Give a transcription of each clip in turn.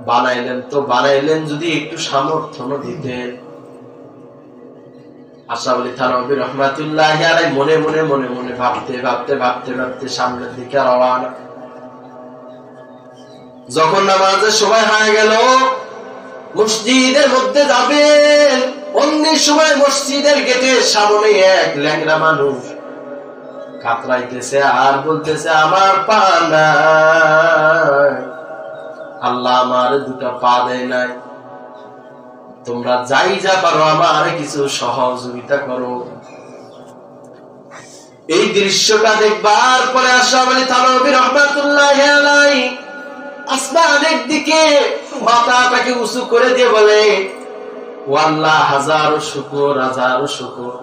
বানাইলেন? তো বানাইলেন, যদি একটু সামর্থ্য দিতেন। রহমাতুল্লাহ মনে মনে মনে মনে ভাবতে ভাবতে ভাবতে ভাবতে সামনের দিকে রওনা যখন নামাজের সময় হয়ে গেল মসজিদের মধ্যে যাবেন অন্য সময় মসজিদের গেটের সামনে এক ল্যাংরা মানুষ কাতরাইতেছে আর বলতেছে, আমার পা আল্লাহ আমার দুটা পা দেয় নাই। তোমরা যাই যা পারো, আমার কিছু সহযোগিতা করো। এই দৃশ্যটা দেখবার পরে আশা বলি থানবী রহমাতুল্লাহ আসমানের দিকে মাথাটাকে উঁচু করে দিয়ে বলে আল্লাহ হাজারো শুকর হাজারো শুকর।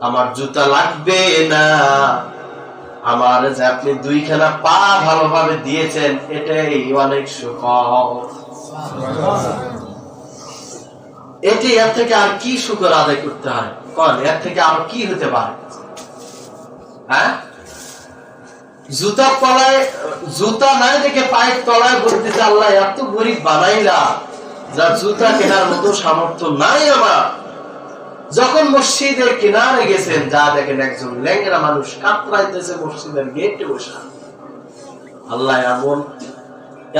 আমার জুতা লাগবে না। আমার যে আপনি দুইখানা পা ভালোভাবে দিয়েছেন, এটাই অনেক সুখ এটি এর থেকে আর কি শুকর আদায় করতে হয়? কন, এর থেকে আর কি হতে পারে? হ্যাঁ? জুতা তলায় জুতা নাই দেখে পায়ের তলায় বলতেছে আল্লাহ, এত গরিব বানাইলা যা জুতা কেনার মতো সামর্থ্য নাই আমার। যখন মসজিদের কিনারে গেছেন, যা দেখেন একজন ল্যাংরা মানুষ কাতরাইতেছে মসজিদের গেটে বসা। আল্লাহ এমন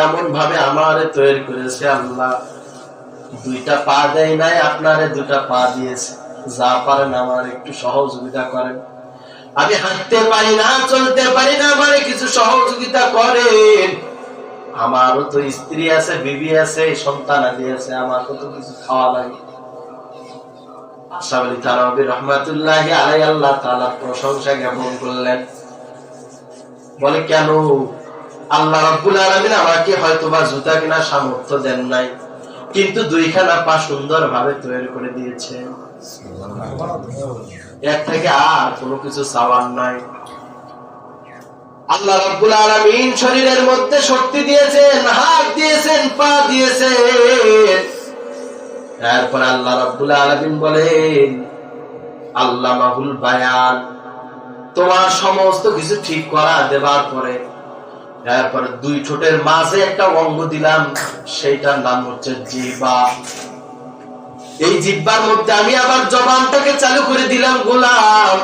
এমন ভাবে আমারে তৈরি করেছে, আল্লাহ দুইটা পা দেয় নাই, আপনারে দুটা পা দিয়েছে। যা পারেন আমার একটু সহযোগিতা করেন। আমি হাঁটতে পারি না, চলতে পারি না আমারে কিছু সহযোগিতা করেন আমারও তো স্ত্রী আছে, বিবি আছে, সন্তান আদি আছে আমারও তো কিছু খাওয়া লাগে। বলে, কেন? আল্লাহ আমাকে হয়তোবা জুতা কেনার সামর্থ্য দেন নাই, কিন্তু দুইখানা পা সুন্দর ভাবে তৈরি করে দিয়েছে এর থেকে আর কোনো কিছু চাওয়ার নাই। আল্লাহ রাব্বুল আলামিন শরীরের মধ্যে শক্তি দিয়েছেন, হাত দিয়েছেন, পা দিয়েছেন। তারপর আল্লাহ আলামিন বলেন আল্লাহ মাহুল বায়ান, তোমার সমস্ত কিছু ঠিক করা দেবার পরে তারপর দুই ঠোঁটের মাঝে একটা অঙ্গ দিলাম, সেইটার নাম হচ্ছে জিবা এই জিব্বার মধ্যে আমি আবার জবানটাকে চালু করে দিলাম, গোলাম।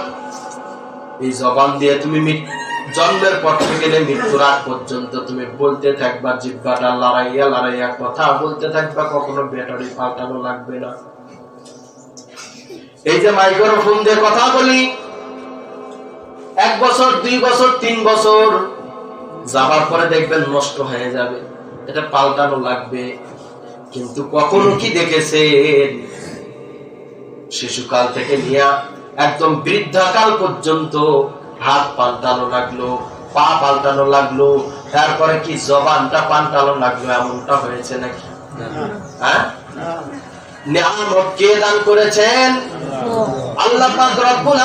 এই জবান দিয়ে তুমি জন্মের পর থেকে মৃত্যুর আগ পর্যন্ত তুমি বলতে থাকবা, জিব্বাটা লড়াইয়া লড়াইয়া, কথা বলতে থাকবা, কখনো ব্যাটারি পাল্টানো লাগবে না। এই যে মাইক্রোফোন দিয়ে কথা বলি, এক বছর, দুই বছর, তিন বছর, যাবার পরে দেখবেন নষ্ট হয়ে যাবে, এটা পাল্টানো লাগবে। কিন্তু কখনো কি দেখেছেন? শিশুকাল থেকে নিয়ে একদম বৃদ্ধাকাল পর্যন্ত হাত পাল্টানো লাগল, পা পাল্টানো লাগল, তারপরে কি জবানটা পাল্টানো লাগল, এমনটা হয়েছে নাকি? হ্যাঁ? আল্লাহ পাক রব্বুল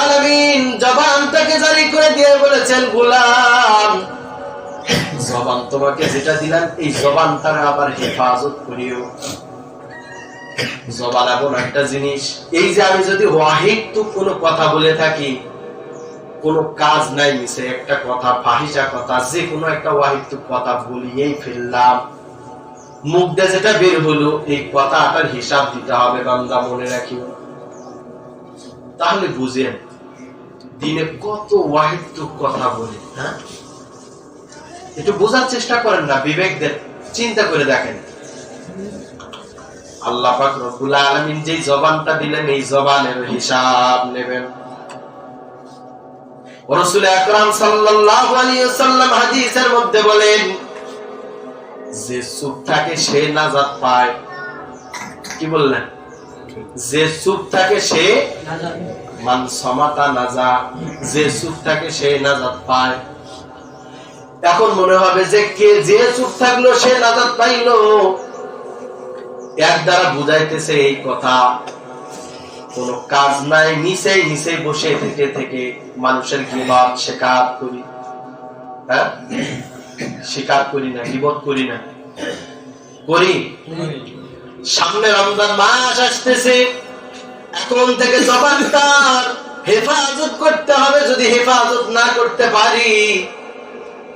জবানটাকে জারি করে দিয়ে বলেছেন, গোলাম জবান, তোমাকে যেটা দিলাম, এই জবানটার আবার হেফাজত করিও। জবান এমন একটা জিনিস। এই যে আমি যদি ওয়াহিদ তো কোনো কথা বলে থাকি, কোনো কাজ নাই মিশে একটা কথা ফাহিসা কথা, যে কোনো একটা ওয়াহিদ তো কথা বলিয়েই ফেললাম। মুখ দিয়ে যেটা বের হলো, এই কথাটার হিসাব দিতে হবে, বান্দা মনে রাখিও। তাহলে বুঝেন, দিনে কত ওয়াহিদ কথা বলে হ্যাঁ? একটু বোঝার চেষ্টা করেন না বিবেক দেন চিন্তা করে দেখেন। আল্লাহ পাক রব্বুল আলামিন যেই জবানটা দিলেন এই জবানের হিসাব নেবেন। রাসূল আকরাম সাল্লাল্লাহু আলাইহি ওয়াসাল্লাম হাদিসের মধ্যে বলেন যে চুপ থাকে সে নাজাত পায়। কি বললেন? যে চুপ থাকে সে মান সমাতা নাজা যে চুপ থাকে সে নাজাত পায়। এখন মনে হবে যে কে যে চুপ থাকল সে নাজাত পাইলো। এক দ্বারা বুঝাইতেছে এই কথা। কোন কাজ নাই নিচে নিচে বসে থেকে থেকে মানুষের গিবাদ শেখার করি। হ্যাঁ? স্বীকার করি না, বিপদ করি না। করি। সামনে রমজান মাস আসতেছে। এখন থেকে জবানটার হেফাজত করতে হবে। যদি হেফাজত না করতে পারি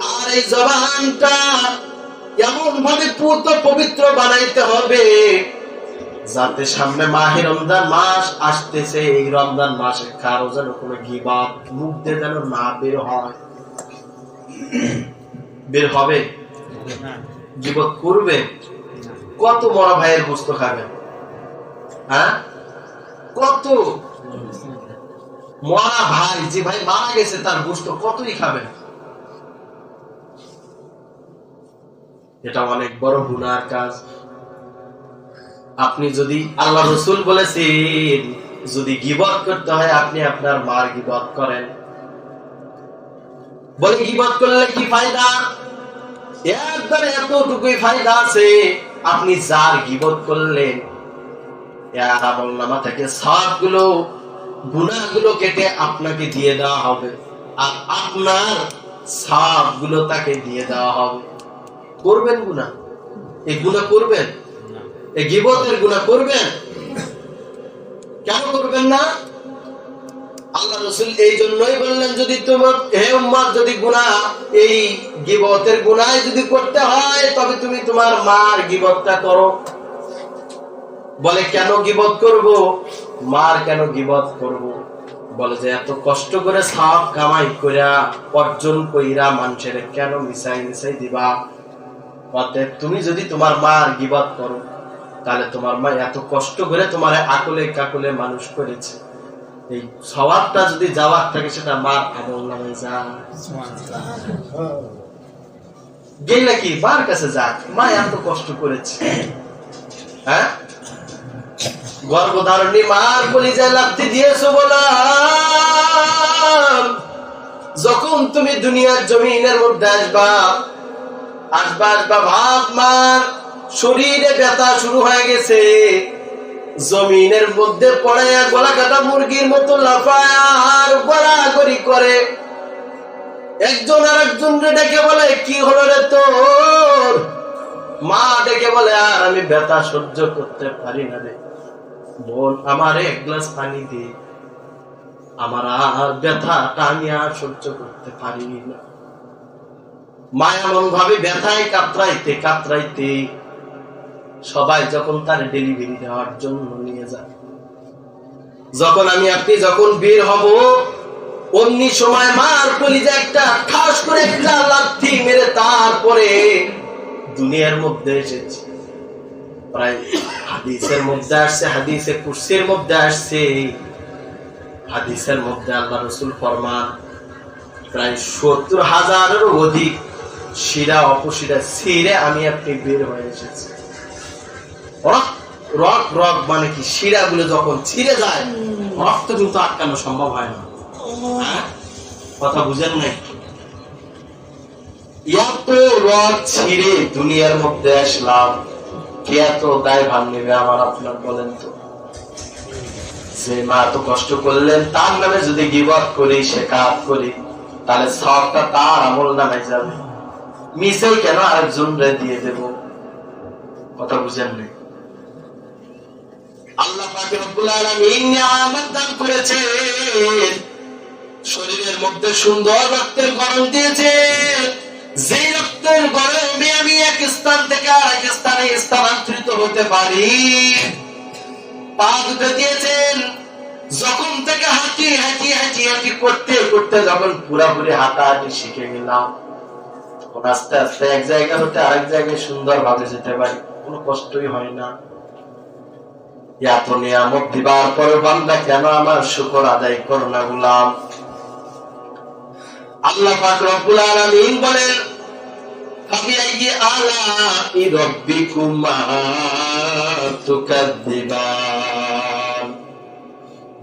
আর এই জবানটা এমন ভাবে পুত পবিত্র বানাইতে হবে যাতে সামনে মাহে রমজান মাস আসতেছে, এই রমজান মাসে কারও যেন কোনো গিবাদ, মুখ দিয়ে যেন না বের হয়। বের হবে? গিবত করবে? কত বড় ভাইয়ের গোস্ত খাবে? হ্যাঁ? কত? মরা ভাই, যে ভাই মারা গেছে, তার গোস্ত কতই খাবে? এটা অনেক বড় গুনার কাজ। আপনি যদি আল্লাহ রসুল বলেছেন, যদি গিবত করতে হয়, আপনি আপনার মার গিবত করেন। বলে গিবত করলে কি ফায়দা? একবারে এতটুকুই ফায়দা আছে, আপনি যার গিবত করলেন এর আমল নামা থেকে সবগুলো গুনাহগুলো কেটে আপনাকে দিয়ে দেওয়া হবে। আর আপনার সবগুলো তাকে দিয়ে দেওয়া হবে। করবেন গুনাহ? এই গুনাহ করবেন? এই গিবতের গুনাহ করবেন? কেন করবেন না? আল্লাহ রসুল এই জন্যই বললেন, যদি তোমার, হে উম্মার যদি গুণা এই গিবতের গুণায় যদি করতে হয়, তবে তুমি তোমার মার গিবতটা করো। বলে, কেন গিবত করব? মার কেন গিবত করব? বলে যে, এত কষ্ট করে সাপ কামাই কইরা, অর্জন কইরা মানুষের কেন মিশাই মিশাই দিবা? অতএব তুমি যদি তোমার মার গিবত করো, তাহলে তোমার মা এত কষ্ট করে তোমার আকলে কাকলে মানুষ করেছে। এই স্বভাবটা যদি যাওয়ার থাকে, সেটা মার আমল নামে যা। গেলে কি মার কাছে যাক। মা এত কষ্ট করেছে। হ্যাঁ? গর্ভধারণী মার কলিজায় লাগতে দিয়েছ বলাম যখন তুমি দুনিয়ার জমিনের মধ্যে আসবা আসবা ভাব মার। শরীরে ব্যথা শুরু হয়ে গেছে। জমিনের মধ্যে পড়াইয়া গলা কাটা মুরগির মতো লাফায় আর করে। একজন আর একজন ডেকে বলে, কি হলো রে তোর? মা ডেকে বলে, আর আমি ব্যথা সহ্য করতে পারি না রে। বোন, আমার এক গ্লাস পানি দে। আমার আর ব্যথাটা আমি আর সহ্য করতে পারি না। মা ভাবে ব্যথায় কাতরাইতে কাতরাইতে সবাই যখন তার ডেলিভারি দেওয়ার জন্য নিয়ে যায়। যখন আমি, আপনি যখন বের হব সময় মার একটা ঠাস করে একটা লাথি মেরে তারপরে দুনিয়ার মধ্যে এসেছে। প্রায় হাদিসের মধ্যে আসছে, হাদিসে কুর্সির মধ্যে আসছে। হাদিসের মধ্যে আল্লাহ রসুল ফরমান, প্রায় সত্তর হাজারেরও অধিক শিরা, অপশিরা, ছিঁড়ে আমি আপনি বের হয়ে এসেছি। রক রক মানে কি? শিরাগুলো যখন ছিঁড়ে যায় রক্ত কিন্তু আটকানো সম্ভব হয় না। হ্যাঁ? কথা বুঝেন নাই? এত রক ছিঁড়ে দুনিয়ার মধ্যে আসলাম, কে এত দায় ভান নেবে আমার আপনার বলেন তো? যে মা এত কষ্ট করলেন, তার নামে যদি গিবত করি, সে কাজ করি, তাহলে সবটা তার আমল নামে যাবে। মিসেই কেন আরেকজন দিয়ে দেব? কথা বুঝেন নাই। স্থানান্তরিত হতে পারি। পা দুটো দিয়েছেন। যখন থেকে হাঁটি হাঁটি হাঁটি হাঁটি করতে করতে যখন পুরাপুরি হাঁটাহাঁটি শিখে গেলাম আস্তে আস্তে এক জায়গা হতে আরেক জায়গায় সুন্দর ভাবে যেতে পারি, কোনো কষ্টই হয় না। এত নিয়ামত দিবার পরে বান্দা কেন আমার শুকর আদায় করো না, গুলাম? আল্লাহ পাক রব্বুল বলেন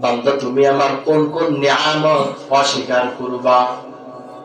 বান্দা, তুমি আমার কোন কোন নিয়ামত অস্বীকার করবা?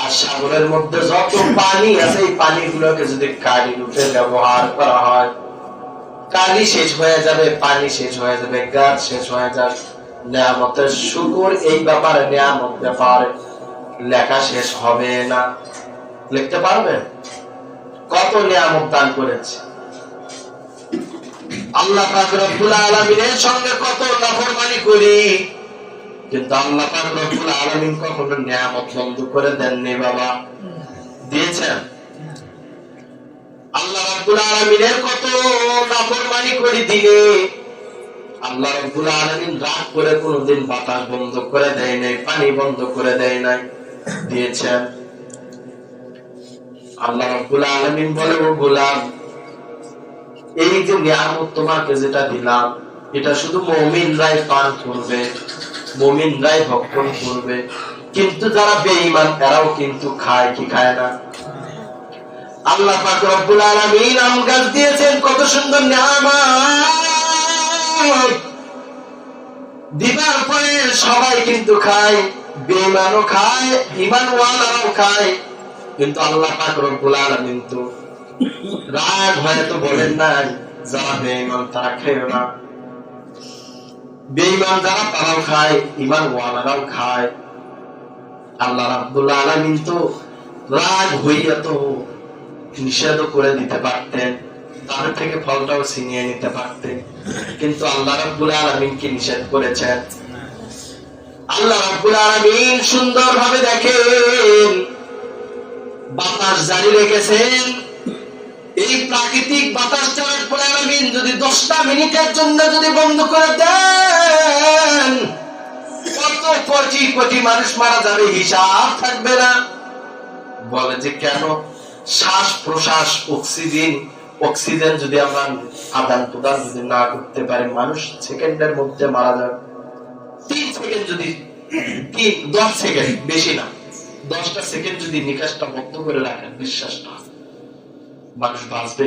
আর সাগরের মধ্যে যত পানি আছে, এই পানিগুলোকে যদি কালি রূপে ব্যবহার করা হয়, কালি শেষ হয়ে যাবে, পানি শেষ হয়ে যাবে, গাছ শেষ হয়ে যাবে নিয়ামতের শুকুর, এই ব্যাপারে নিয়ামত ব্যাপারে লেখা শেষ হবে না। লিখতে পারবেন কত নিয়ামত দান করেছে? আল্লাহ পাক সঙ্গে কত নাফরমানি করি কিন্তু আল্লাহ রব্বুল কখনো নিয়ামত বন্ধ করে দেননি বাবা। দিয়েছেন। আল্লাহ রাব্বুল আলামিনের কত নাফরমানি করি দিলে। আল্লাহ রাব্বুল আলামিন রাগ করে কোনোদিন বাতাস বন্ধ করে দেয় নাই, পানি বন্ধ করে দেয় নাই। দিয়েছেন। আল্লাহ রাব্বুল আলামিন বলে, ও গোলাম, এই যে নিয়ামত তোমাকে যেটা দিলাম, এটা শুধু মমিনরাই পান করবে। মমিনরাই ভক্ষণ করবে। কিন্তু যারা বেঈমান, এরাও কিন্তু খায় কি খায় না। আল্লাহ পাক রব্বুল আলামিন আম গাছ দিয়েছেন, কত সুন্দর নিয়ামত। দিবার পরে সবাই কিন্তু খায়, বেঈমানও খায়, ঈমানওয়ালারাও খায়। কিন্তু আল্লাহ পাক রব্বুল আলামিন তো রাগ হয়ে তো বলেন নাই, যারা বেঈমান তারা খেয়েও না। বেঈমান যারা তারাও খায় ইমান ওয়ালারাও খায়। আল্লাহ রাব্বুল আলামিন তো রাগ হইয়া তো নিষেধ করে দিতে পারতেন, তার থেকে ফলটাও ছিনিয়ে নিতে পারতেন। কিন্তু আল্লাহ রাব্বুল আলামিন কি নিষেধ করেছেন? আল্লাহ রাব্বুল আলামিন সুন্দরভাবে দেখেন, বাতাস জারি রেখেছেন এই প্রাকৃতিক বাতাস চালার পরে আলামিন যদি দশটা মিনিটের জন্য যদি বন্ধ করে দেন কত কোটি কোটি মানুষ মারা যাবে হিসাব থাকবে না। বলে যে কেন? শ্বাস প্রশ্বাস, অক্সিজেন অক্সিজেন যদি আমরা আদান প্রদান যদি না করতে পারি, মানুষ সেকেন্ডের মধ্যে মারা যাবে। তিন সেকেন্ড যদি দশ সেকেন্ড, বেশি না। দশটা সেকেন্ড যদি নিকাশটা বন্ধ করে রাখেন, বিশ্বাসটা। মানুষ বাঁচবে।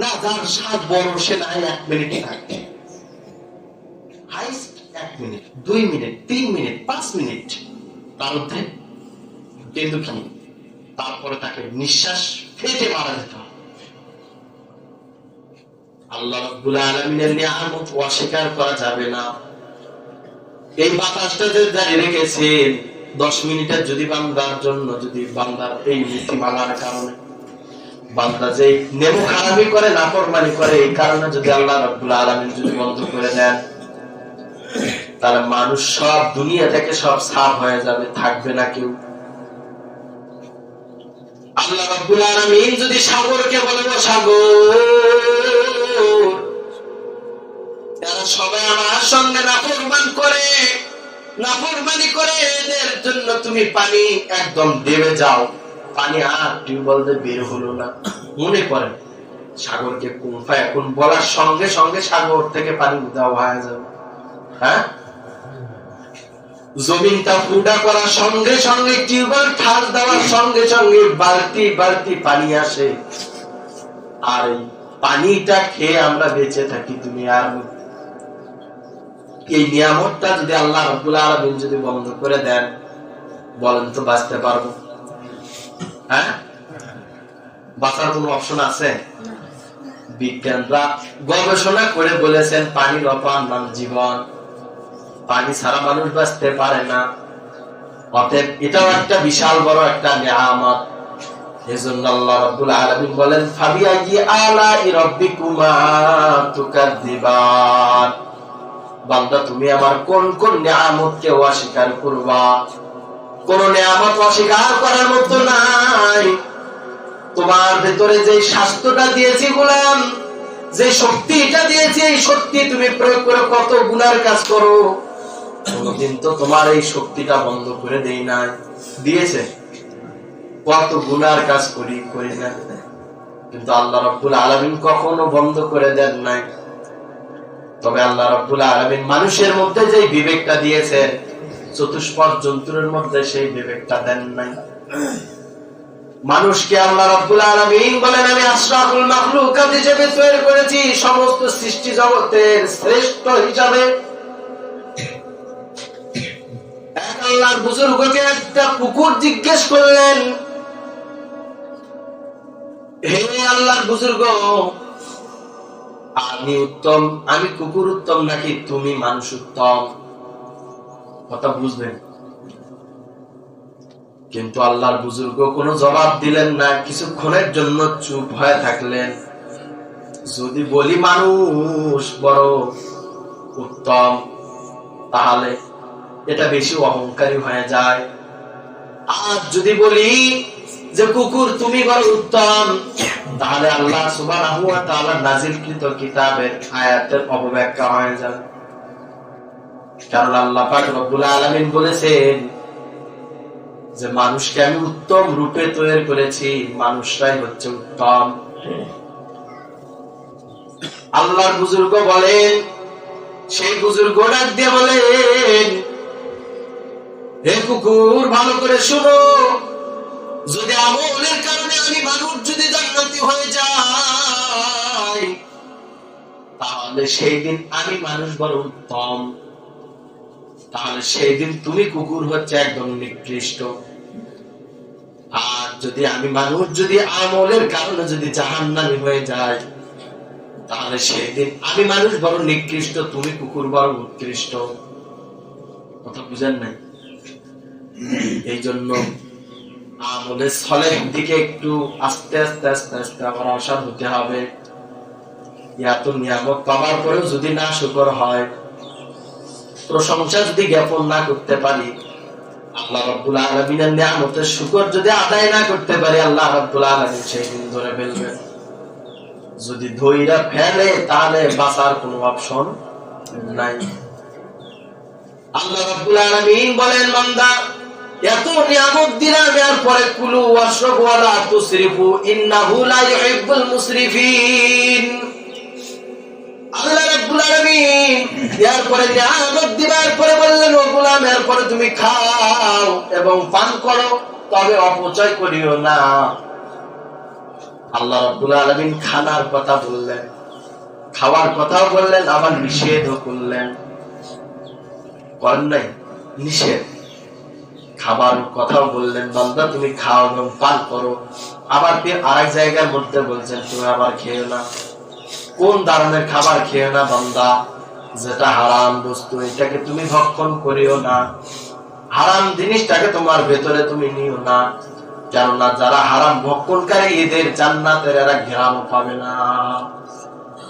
না যার স্বাদ বড় সে না এক মিনিট থাকবে। হাইস্ট এক মিনিট, দুই মিনিট, তিন মিনিট, পাঁচ মিনিট। তার মধ্যে কিন্তু তারপরে তাকে নিঃশ্বাস ফেটে মারা যেতে আল্লাহ রাব্বুল আলামিনের নিয়ামত অস্বীকার করা যাবে না। এই বাতাসটা যে জারি রেখেছেন, দশ মিনিটের যদি বান্দার জন্য, যদি বান্দার এই নীতিমালার কারণে বান্দা যে নেমু খারাপি করে, নাফরমানি করে, এই কারণে যদি আল্লাহ রাব্বুল আলামিন যদি বন্ধ করে দেন, তাহলে মানুষ সব দুনিয়া থেকে সব সাফ হয়ে যাবে, থাকবে না কেউ। আল্লাহ রাব্বুল আলামিন যদি সাগরকে বলে, ও সাগর এরা সবাই আমার সঙ্গে নাফরমান করে, নাফরমানি করে, এদের জন্য তুমি পানি একদম দেবে যাও। পানি আর টিউবওয়েল দিয়ে বের হলো না। মনে করেন, সাগরকে কোন এখন বলার সঙ্গে সঙ্গে সাগর থেকে পানি দেওয়া হয়ে যাবে। হ্যাঁ? জমিনটা ফুটা করার সঙ্গে সঙ্গে টিউবওয়েল ঠাস দেওয়ার সঙ্গে সঙ্গে বালতি বালতি পানি আসে। আর এই পানিটা খেয়ে আমরা বেঁচে থাকি দুনিয়ার মধ্যে। এই নিয়ামতটা যদি আল্লাহ রাব্বুল আলামিন যদি বন্ধ করে দেন, বলেন তো বাঁচতে পারব। হ্যাঁ? বাঁচার কোনো অপশন আছে? বিজ্ঞানরা গবেষণা করে বলেছেন, পানির অপার নাম জীবন। পানি ছাড়া মানুষ বাঁচতে পারে না। অতএব এটাও একটা বিশাল বড় একটা তুমি আমার কোন কোন নিয়ামতকে অস্বীকার করবা? কোন নিয়ামত অস্বীকার করার মতো নাই। তোমার ভেতরে যে স্বাস্থ্যটা দিয়েছি গোলাম, যে শক্তিটা দিয়েছি, এই শক্তি তুমি প্রয়োগ করে কত গুনার কাজ করো। কোনদিন তো তোমার এই শক্তিটা বন্ধ করে দেই নাই। দিয়েছে। কত গুনার কাজ করি করি না। কিন্তু আল্লাহ রব্বুল আলমিন কখনো বন্ধ করে দেন নাই। তবে আল্লাহ রব্বুল আলমিন মানুষের মধ্যে যে বিবেকটা দিয়েছেন চতুষ্পদ জন্তুরের মধ্যে সেই বিবেকটা দেন নাই। মানুষকে আল্লাহ রব্বুল আলামিন বলেন, আমি আশরাফুল মাখলুকাত হিসেবে তৈরি করেছি সমস্ত সৃষ্টি জগতের শ্রেষ্ঠ হিসাবে। একটা কুকুর জিজ্ঞেস করলেন, হে আল্লাহর বুজুর্গ, আমি উত্তম, আমি কুকুর উত্তম নাকি তুমি মানুষ উত্তম? কথা বুঝবেন। কিন্তু আল্লাহর বুজুর্গ কোনো জবাব দিলেন না, কিছুক্ষণের জন্য চুপ হয়ে থাকলেন। যদি বলি মানুষ বড় উত্তম, তাহলে এটা বেশি অহংকারী হয়ে যায়। আর যদি বলি যে কুকুর তুমি বড় উত্তম, তাহলে আল্লাহ তাআলা নাজিলকৃত কিতাবের আয়াতের অপব্যাখ্যা হয়ে যাবে। কারণ আল্লাহ রব্বুল আলামিন বলেছেন যে মানুষকে আমি উত্তম রূপে তৈরি করেছি মানুষরাই হচ্ছে উত্তম। আল্লাহর বুজুর্গ বলেন, সেই বুজুর্গ ডাক দিয়ে বলেন, হে কুকুর, ভালো করে শুনো। যদি আমলের কারণে আমি মানুষ যদি জান্নাতি হয়ে যাই, তাহলে সেই দিন আমি মানুষ বড় উত্তম। তাহলে সেই দিন তুমি কুকুর হচ্ছে একদম নিকৃষ্ট। আর যদি আমি মানুষ, যদি আমলের কারণে যদি জাহান্নামি হয়ে যায় তাহলে সেই দিন আমি মানুষ বড় নিকৃষ্ট, তুমি কুকুর বড় উৎকৃষ্ট। কথা বুঝেন নাই? এই জন্য আমলের ছলের দিকে একটু আস্তে আস্তে আস্তে আস্তে আমার অসার হতে হবে। এত নিয়ামত পাওয়ার পরেও যদি না শুকর হয় প্রশংসা যদি জ্ঞাপন না করতে পারি, আল্লাহ আলামিনের নিয়ামতের শুকর যদি আদায় না করতে পারি, আল্লাহ আলামিন সেই দিন ধরে যদি ধৈরা ফেলে, তাহলে বাঁচার কোনো অপশন নাই। আল্লাহ এত পরে, কুলু ওয়াশরাবু ওয়ালা আল্লাহ খানার কথা বললেন, খাওয়ার কথাও বললেন, আবার নিষেধও করলেন। করেন নাই? নিষেধ। খাবার কথাও বললেন, বান্দা, তুমি খাও এবং পান করো। আবার ফির আরেক জায়গার মধ্যে বলছেন, তুমি আবার খেও না। কোন ধরনের খাবার খেয়ে না বান্দা? যেটা হারাম বস্তু, এটাকে তুমি ভক্ষণ করিও না। হারাম জিনিসটাকে তোমার ভেতরে তুমি নিও না। কেননা যারা হারাম ভক্ষণকারী, এদের জান্নাতের এরা ঘেরাম পাবে না।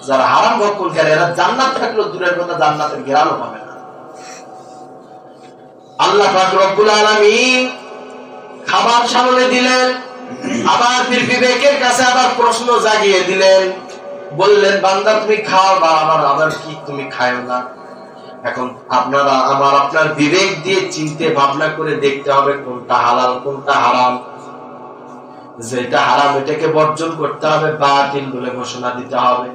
যারা হারাম ভক্ষণকারী, এরা জান্নাত থাকলেও দূরের কথা, জান্নাতের ঘেরানো পাবে না। আল্লাহ রব্বুল আলামিন খাবার সামনে দিলেন, আবার ফির বিবেকের কাছে আবার প্রশ্ন জাগিয়ে দিলেন বললেন, বান্দা, তুমি খাও বা আবার আবার কি? তুমি খাও না। এখন আপনারা, আমার আপনার বিবেক দিয়ে চিনতে ভাবনা করে দেখতে হবে কোনটা হালাল, কোনটা হারাম। যেটা হারাম, এটাকে বর্জন করতে হবে, বাতিল বলে ঘোষণা দিতে হবে।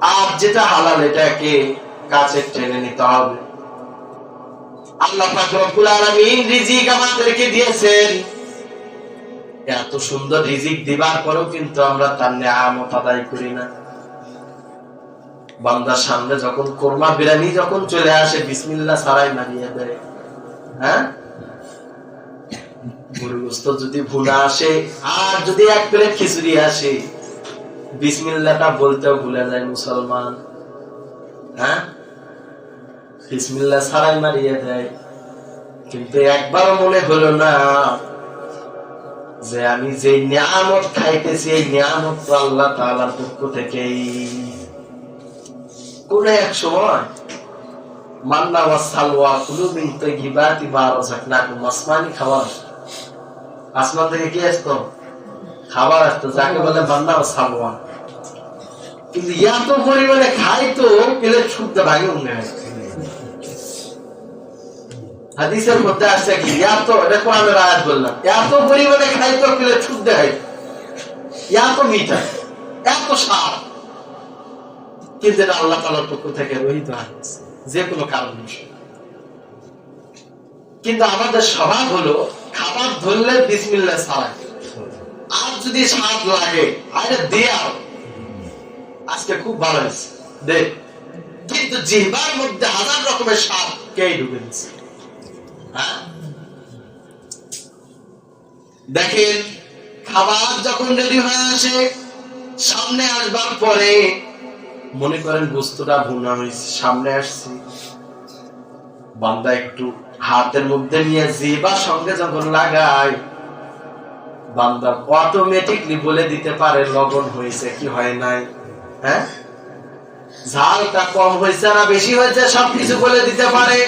আর যেটা হালাল, এটাকে কাছে টেনে নিতে হবে। আল্লাহ রব্বুল আলামিন রিজিক আমাদেরকে দিয়েছেন। এত সুন্দর রিজিক দিবার পরেও কিন্তু আমরা তার নিয়ামত আদায় করি না। বান্দার সামনে যখন কোরমা বিরানি যখন চলে আসে, বিসমিল্লাহ সারাই মারিয়ে দেয়। হ্যাঁ? যদি ভুনা আসে, আর যদি এক প্লেট খিচুড়ি আসে বিসমিল্লাটা বলতেও ভুলে যায় মুসলমান। হ্যাঁ? বিসমিল্লাহ সারাই মারিয়ে দেয়। কিন্তু একবার মনে হলো না যে আমি যে নিয়ামত খাইতেছি, এই নিয়ামত আল্লাহ তাআলার পক্ষ থেকেই কোন এক সময়, মান্না মিন খাবার আসমান থেকে কি আসতো? খাবার আসতো, যাকে বলে মান্না কিন্তু এত পরিমাণে খাই তো প্লেট ভাগে হাদিসের মধ্যে আসছে কি, এত বললাম, এত পরিমাণে খাইতো কিলে ছুট দেয় এত মিঠা, এত সার কিন্তু এটা আল্লাহ তালার পক্ষ থেকে রহিত হাদিস যে কোনো কারণ কিন্তু আমাদের স্বভাব হলো খাবার ধরলে বিসমিল্লা ছাড়াই আর যদি স্বাদ লাগে আরে দেয়া আজকে খুব ভালো হয়েছে দেখ কিন্তু জিহ্বার মধ্যে হাজার রকমের স্বাদ কে ঢুকে দিচ্ছে হ্যাঁ? দেখেন খাবার যখন রেডি হয়ে আসে সামনে আসবার পরে মনে করেন বস্তুটা ভুনা হয়েছে সামনে আসছে। বান্দা একটু হাতের মধ্যে নিয়ে জিবার সঙ্গে যখন লাগায়, বান্দা অটোমেটিকলি বলে দিতে পারে, লবণ হয়েছে কি হয় নাই। হ্যাঁ? ঝালটা কম হয়েছে না বেশি হয়েছে, সবকিছু বলে দিতে পারে।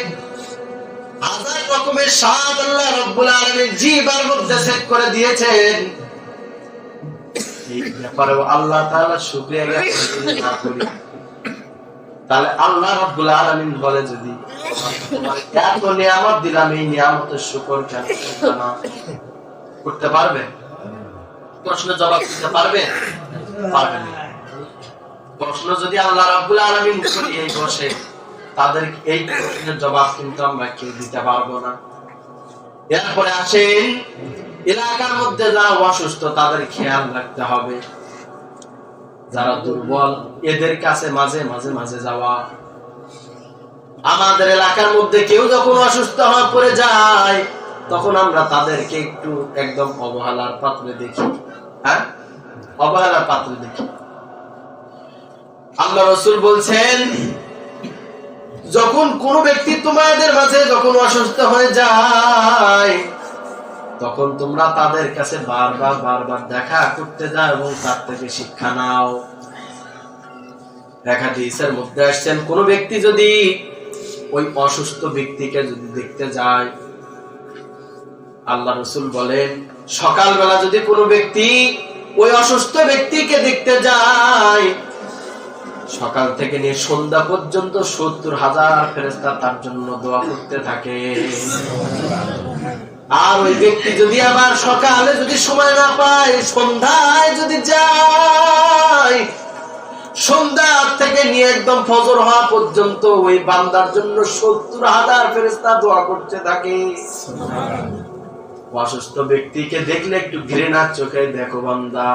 হাজার রকমের স্বাদ আল্লাহ রব্বুল আলামিন জিবার মধ্যে সেট করে দিয়েছেন। তাহলে আল্লাহ বলে যদি এত নিয়ামত দিলাম, এই নিয়ামতের শুকর কেন করতে পারবে? প্রশ্নের জবাব দিতে পারবে? পারবে প্রশ্ন যদি আল্লাহ রাব্বুল আলামিন বসে, তাদের এই প্রশ্নের জবাব কিন্তু আমরা কেউ দিতে পারব না। এরপরে আসেন এলাকার মধ্যে যারা অসুস্থ, তাদের খেয়াল রাখতে হবে। যারা দুর্বল, এদের কাছে মাঝে মাঝে মাঝে যাওয়া। আমাদের এলাকার মধ্যে কেউ যখন অসুস্থ হয়ে পড়ে যায়, তখন আমরা তাদেরকে একটু একদম অবহেলার পাত্রে দেখি। হ্যাঁ? অবহেলার পাত্রে দেখি। আল্লাহ রসুল বলছেন, যখন কোন ব্যক্তি তোমাদের মাঝে যখন অসুস্থ হয়ে যায় তখন তোমরা তাদের কাছে বারবার বারবার দেখা করতে যাও এবং তার থেকে শিক্ষা নাও। এক হাদিসের মধ্যে আসছেন, কোন ব্যক্তি যদি ওই অসুস্থ ব্যক্তিকে যদি দেখতে যায়, আল্লাহ রসুল বলেন, সকালবেলা যদি কোনো ব্যক্তি ওই অসুস্থ ব্যক্তিকে দেখতে যায়, সকাল থেকে নিয়ে সন্ধ্যা পর্যন্ত সত্তর হাজার ফেরেস্তা তার জন্য দোয়া করতে থাকে। আর ওই ব্যক্তি যদি আবার সকালে যদি সময় না পায় সন্ধ্যায় যদি যায় সন্ধ্যা থেকে নিয়ে একদম ফজর হওয়া পর্যন্ত ওই বান্দার জন্য সত্তর হাজার ফেরেস্তা দোয়া করতে থাকে। অসুস্থ ব্যক্তিকে দেখলে একটু ঘৃণার চোখে দেখো বান্দা।